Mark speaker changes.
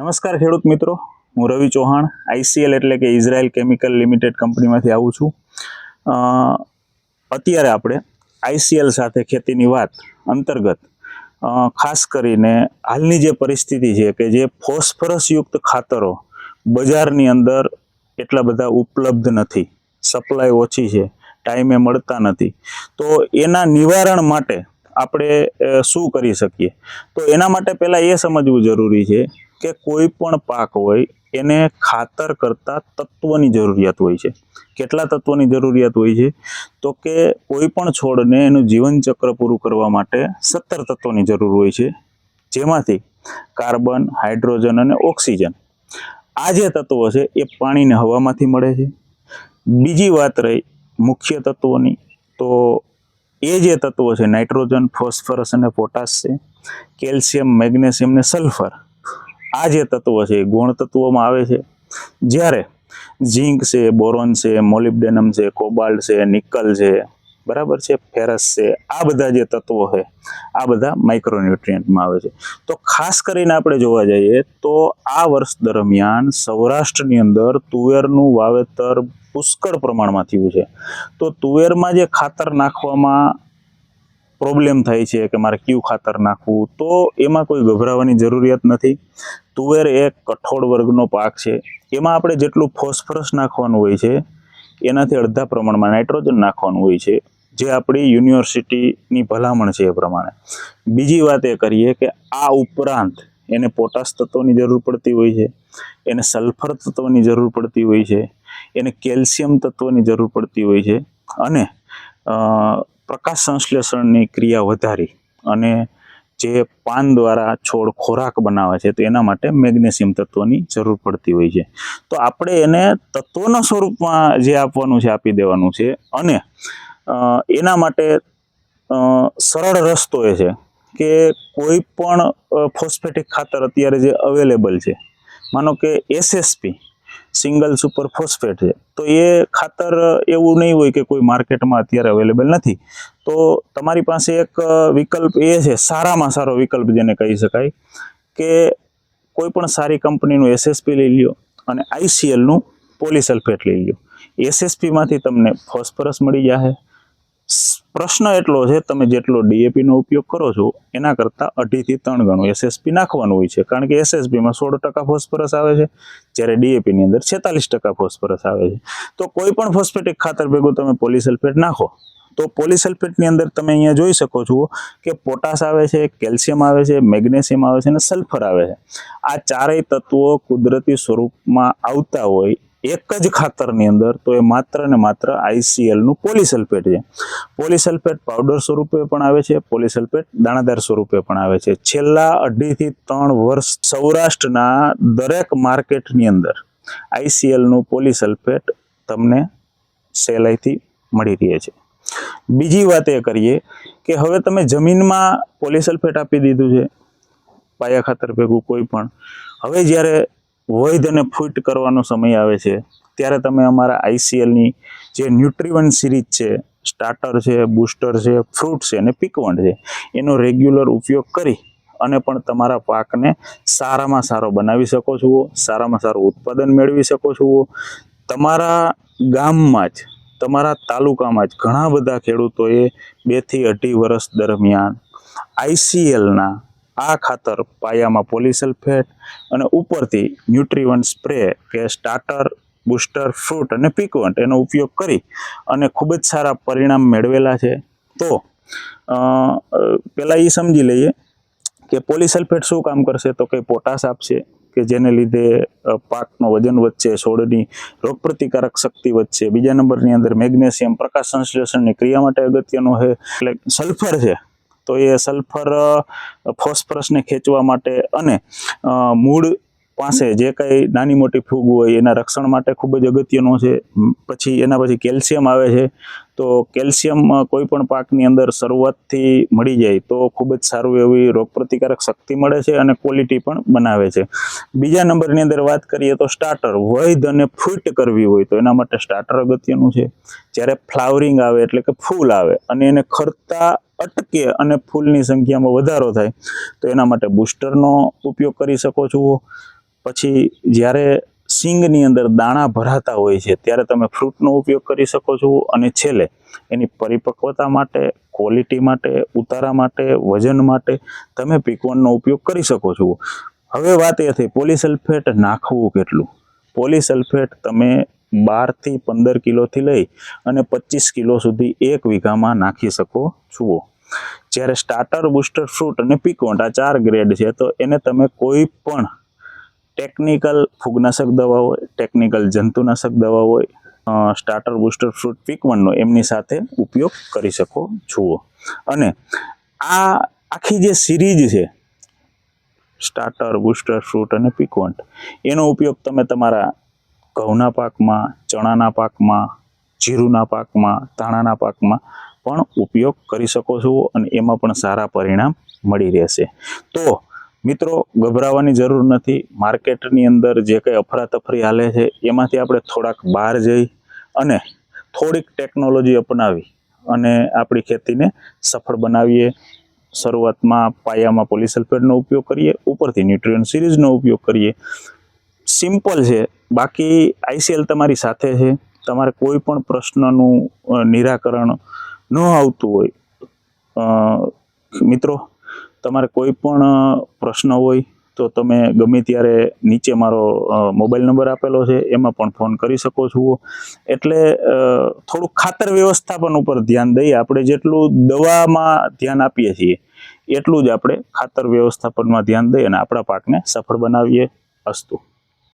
Speaker 1: નમસ્કાર ખેડૂત મિત્રો, હું રવિ ચૌહાણ આઈસીએલ એટલે કે ઇઝરાયલ કેમિકલ લિમિટેડ કંપનીમાંથી આવું છું. અત્યારે આપણે આઈસીએલ સાથે ખેતીની વાત અંતર્ગત ખાસ કરીને હાલની જે પરિસ્થિતિ છે કે જે ફોસ્ફરસયુક્ત ખાતરો બજારની અંદર એટલા બધા ઉપલબ્ધ નથી, સપ્લાય ઓછી છે, ટાઈમે મળતા નથી. તો એના નિવારણ માટે આપણે શું કરી શકીએ? તો એના માટે પહેલાં એ સમજવું જરૂરી છે કે કોઈ પણ પાક હોય, એને ખાતર કરતાં તત્વની જરૂરિયાત હોય છે. કેટલા તત્વની જરૂરિયાત હોય છે? તો કે કોઈ પણ છોડને એનું જીવનચક્ર પૂરું કરવા માટે સત્તર તત્વોની જરૂર હોય છે. જેમાંથી કાર્બન, હાઇડ્રોજન અને ઓક્સિજન. આ જે તત્વો છે એ પાણીને હવામાંથી મળે છે. બીજી વાત રહી મુખ્ય તત્વોની, તો એ જે તત્વો છે, નાઇટ્રોજન, ફોસ્ફરસ અને પોટાશ છે, કેલ્શિયમ, મેગ્નેશિયમ ને સલ્ફર. આ જે તત્વો છે, એ ગુણ તત્વોમાં આવે છે. જ્યારે ઝીંક છે, બોરોન છે, મોલિબ્ડેનમ છે, કોબાલ્ટ છે નિકલ છે, બરાબર છે, ફેરસ છે, આ બધા જે તત્વો છે, આ બધા માઇક્રોન્યુટ્રિયન્ટમાં આવે છે. તો ખાસ કરીને આપણે જોવા જઈએ તો આ વર્ષ દરમિયાન સૌરાષ્ટ્રની અંદર તુવેરનું વાવેતર પુષ્કળ પ્રમાણમાં થયું છે. તો તુવેરમાં જે ખાતર નાખવામાં પ્રોબ્લેમ થાય છે કે મારે કયું ખાતર નાખવું, તો એમાં કોઈ ગભરાવાની જરૂરિયાત નથી. તુવેર એક કઠોળ વર્ગનો પાક છે. એમાં આપણે જેટલું ફોસ્ફરસ નાખવાનું હોય છે, એનાથી અડધા પ્રમાણમાં નાઇટ્રોજન નાખવાનું હોય છે, જે આપણી યુનિવર્સિટીની ભલામણ છે એ પ્રમાણે. બીજી વાત એ કરીએ કે આ ઉપરાંત એને પોટાશ તત્વની જરૂર પડતી હોય છે, એને સલ્ફર તત્વની જરૂર પડતી હોય છે, એને કેલ્શિયમ તત્વની જરૂર પડતી હોય છે, અને પ્રકાશ સંશ્લેષણની ક્રિયા વધારી અને જે પાન દ્વારા છોડ ખોરાક બનાવે છે, તો એના માટે મેગ્નેશિયમ તત્વની જરૂર પડતી હોય છે. તો આપણે એને તત્વના સ્વરૂપમાં જે આપવાનું છે, આપી દેવાનું છે અને એના માટે સરળ રસ્તો એ છે કે કોઈ પણ ફોસ્ફેટિક ખાતર અત્યારે જે અવેલેબલ છે. માનો કે એસએસપી સિંગલ સુપર ફોસ્ફેટ છે. તો એ ખાતર એવું નહીં હોય કે કોઈ માર્કેટમાં અત્યારે અવેલેબલ નથી. તો તમારી પાસે એક વિકલ્પ એ છે, સારામાં સારો વિકલ્પ જેને કહી શકાય, કે કોઈ પણ સારી કંપનીનું એસએસપી લઈ લ્યો અને આઈસીએલનું પોલિસલ્ફેટ લઈ લ્યો. એસએસપીમાંથી તમને ફોસ્ફરસ મળી જશે પ્રશ્ન એટલો છે, તમે જેટલો ડીએપીનો ઉપયોગ કરો છો, એના કરતાં અઢીથી ત્રણ ગણું એસએસપી નાખવાનું હોય છે. કારણ કે એસએસપીમાં સોળ ટકા ફોસ્ફરસ આવે છે, જ્યારે ડીએપીની અંદર છેતાલીસ ટકા ફોસ્ફરસ આવે છે. તો કોઈ પણ ફોસ્ફેટિક ખાતર ભેગું તમે પોલીસલ્ફેટ નાખો, તો પોલિસલ્ફેટની અંદર તમે અહીંયા જોઈ શકો છો કે પોટાશ આવે છે, કેલ્શિયમ આવે છે, મેગ્નેશિયમ આવે છે અને સલ્ફર આવે છે. આ ચારેય તત્વો કુદરતી સ્વરૂપમાં આવતા હોય એક જ ખાતરની અંદર તો એ માત્ર ને માત્ર આઈસીએલનું પોલિસલ્ફેટ છે. પોલિસલ્ફેટ પાવડર સ્વરૂપે પણ આવે છે પોલિસલ્ફેટ દાણાદાર સ્વરૂપે પણ આવે છે. છેલ્લા અઢીથી ત્રણ વર્ષ સૌરાષ્ટ્રના દરેક માર્કેટની અંદર આઈસીએલનું પોલિસલ્ફેટ તમને સહેલાઈથી મળી રહે છે. બીજી વાત એ કરીએ કે હવે તમે જમીનમાં પોલીસલ્ફેટ આપી દીધું છે, પાયા ખાતર ભેગું કોઈ પણ. હવે જ્યારે વૈધ અને ફૂટ કરવાનો સમય આવે છે. ત્યારે તમે અમારા આઈસીએલની જે ન્યુટ્રીવન સિરીઝ છે, સ્ટાર્ટર છે, બૂસ્ટર છે, ફ્રૂટ છે અને પીકવંડ છે, એનો રેગ્યુલર ઉપયોગ કરી અને પણ તમારા પાકને સારામાં સારો બનાવી શકો છો, સારામાં સારું ઉત્પાદન મેળવી શકો છો. તમારા ગામમાં જ, તમારા તાલુકામાં જ ઘણા બધા ખેડૂતોએ બેથી અઢી વર્ષ દરમિયાન આઈસીએલના આ ખાતર પાયામાં પોલિસલ્ફેટ અને ઉપરથી ન્યુટ્રીવન સ્પ્રે કે સ્ટાર્ટર બુસ્ટર ફ્રૂટ અને પીકવન્ટ એનો ઉપયોગ કરી અને ખૂબ જ સારા પરિણામ મેળવેલા છે. તો પહેલાં એ સમજી લઈએ કે પોલિસલ્ફેટ શું કામ કરશે? તો કે પોટાશ આપશે કે જેને લીધે પાકનો વજન વધશે, છોડની રોગપ્રતિકારક શક્તિ વધશે. બીજા નંબરની અંદર મેગ્નેશિયમ પ્રકાશ સંશ્લેષણની ક્રિયા માટે અગત્યનો છે એટલે સલ્ફર છે. તો એ સલ્ફર ફોસ્ફરસને ખેંચવા માટે અને મૂળ પાસે જે કંઈ નાની મોટી ફૂગ હોય એના રક્ષણ માટે ખૂબ જ અગત્યનો છે. પછી એના પછી કેલ્શિયમ આવે છે. તો કેલ્શિયમ કોઈ પણ પાકની અંદર શરૂઆતથી મળી જાય તો ખૂબ જ સારું એવી રોગપ્રતિકારક શક્તિ મળે છે અને ક્વોલિટી પણ બનાવે છે. બીજા નંબરની અંદર વાત કરીએ તો સ્ટાર્ટર વૈધ અને ફૂટ કરવી હોય તો એના માટે સ્ટાર્ટર અગત્યનું છે. જ્યારે ફ્લાવરિંગ આવે એટલે કે ફૂલ આવે અને એને ખરતા અટકે અને ફૂલની સંખ્યામાં વધારો થાય, તો એના માટે બૂસ્ટરનો ઉપયોગ કરી શકો છો. પછી જ્યારે સિંગની અંદર દાણા ભરાતા હોય છે, ત્યારે તમે ફ્રૂટનો ઉપયોગ કરી શકો છો. અને છેલ્લે, એની પરિપક્વતા માટે, ક્વોલિટી માટે, ઉતારા માટે, વજન માટે તમે પીકવનનો ઉપયોગ કરી શકો છો. હવે વાત એ થઈ, પોલિસલ્ફેટ નાખવું કેટલું? પોલીસલ્ફેટ તમે બારથી પંદર કિલોથી લઈ અને પચીસ કિલો સુધી એક વીઘામાં નાખી શકો છો. જ્યારે સ્ટાર્ટર બુસ્ટર ફ્રૂટ અને પીકોન્ટ આ ચાર ગ્રેડ છે, તો એને તમે કોઈ પણ ટેકનિકલ ફૂગનાશક દવા હોય ટેકનિકલ જંતુનાશક દવા હોય સ્ટાર્ટર બુસ્ટર ફ્રૂટ પીકવનનો એમની સાથે ઉપયોગ કરી શકો છો. અને આ આખી જે સિરીઝ છે સ્ટાર્ટર બુસ્ટર ફ્રૂટ અને પીકવન્ટ એનો ઉપયોગ તમે તમારા ઘઉંના પાકમાં, ચણાના પાકમાં, જીરુના પાકમાં, ધાણાના પાકમાં પણ ઉપયોગ કરી શકો છો અને એમાં પણ સારા પરિણામ મળી રહેશે. તો મિત્રો, ગભરાવાની જરૂર નથી. માર્કેટની અંદર જે કંઈ અફરાતફરી હાલે છે, એમાંથી આપણે થોડાક બહાર જઈ અને થોડીક ટેકનોલોજી અપનાવી અને આપણી ખેતીને સફળ બનાવીએ. શરૂઆતમાં પાયામાં પોલિસલ્ફેટનો ઉપયોગ કરીએ, ઉપરથી ન્યુટ્રિયન સિરીઝનો ઉપયોગ કરીએ. સિમ્પલ છે. બાકી આઈસીએલ તમારી સાથે છે. તમારે કોઈ પણ પ્રશ્નનું નિરાકરણ ન આવતું હોય. મિત્રો, તમારે કોઈ પણ પ્રશ્ન હોય તો તમે ગમે ત્યારે નીચે મારો મોબાઈલ નંબર આપેલો છે, એમાં પણ ફોન કરી શકો છો. એટલે થોડુંક ખાતર વ્યવસ્થાપન ઉપર ધ્યાન દઈએ. આપણે જેટલું દવામાં ધ્યાન આપીએ છીએ, એટલું જ આપણે ખાતર વ્યવસ્થાપનમાં ધ્યાન દઈએ અને આપણા પાકને સફળ બનાવીએ અસ્તુ.